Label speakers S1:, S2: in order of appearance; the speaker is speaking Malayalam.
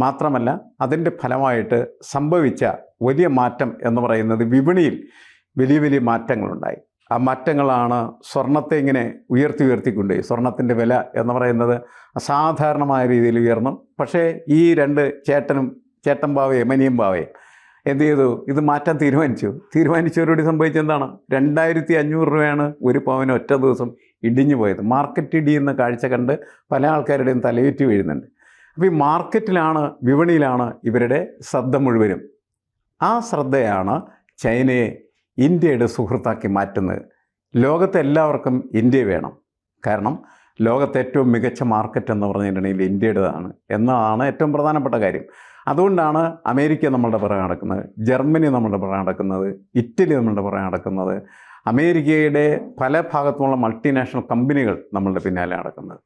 S1: മാത്രമല്ല അതിന്റെ ഫലമായിട്ട് സംഭവിച്ച വലിയ മാറ്റം എന്ന് പറയുന്നത് വിപണിയിൽ വലിയ വലിയ മാറ്റങ്ങളുണ്ടായി. ആ മാറ്റങ്ങളാണ് സ്വർണത്തെ ഇങ്ങനെ ഉയർത്തി ഉയർത്തിക്കൊണ്ടുപോയി സ്വർണത്തിന്റെ വില എന്ന് പറയുന്നത് അസാധാരണമായ രീതിയിൽ ഉയർന്നു. പക്ഷേ ഈ രണ്ട് ചേട്ടനും ചേട്ടൻ ബാവയും മനിയും ബാവയും എന്ത് ചെയ്തു? ഇത് മാറ്റാൻ തീരുമാനിച്ചു. തീരുമാനിച്ചവരോട് സംഭവിച്ചെന്താണ് രണ്ടായിരത്തി അഞ്ഞൂറ് രൂപയാണ് ഒരു പവന് ഒറ്റ ദിവസം ഇടിഞ്ഞു പോയത്. മാർക്കറ്റ് ഇടിയുന്ന കാഴ്ച കണ്ട് പല ആൾക്കാരുടെയും തലയുറ്റി വീഴുന്നുണ്ട്. അപ്പോൾ ഈ മാർക്കറ്റിലാണ് വിപണിയിലാണ് ഇവരുടെ ശ്രദ്ധ മുഴുവനും. ആ ശ്രദ്ധയാണ് ചൈനയെ ഇന്ത്യയുടെ സുഹൃത്താക്കി മാറ്റുന്നത്. ലോകത്തെ എല്ലാവർക്കും ഇന്ത്യ വേണം. കാരണം ലോകത്തെ ഏറ്റവും മികച്ച മാർക്കറ്റ് എന്ന് പറഞ്ഞിട്ടുണ്ടെങ്കിൽ ഇന്ത്യയുടേതാണ് എന്നതാണ് ഏറ്റവും പ്രധാനപ്പെട്ട കാര്യം. അതുകൊണ്ടാണ് അമേരിക്ക നമ്മളുടെ പുറകെ നടക്കുന്നത് ജർമ്മനി നമ്മളുടെ പുറകെ നടക്കുന്നത് ഇറ്റലി നമ്മളുടെ പുറകെ നടക്കുന്നത്. അമേരിക്കയുടെ പല ഭാഗത്തുമുള്ള മൾട്ടിനാഷണൽ കമ്പനികൾ നമ്മളുടെ പിന്നാലെ നടക്കുന്നത്.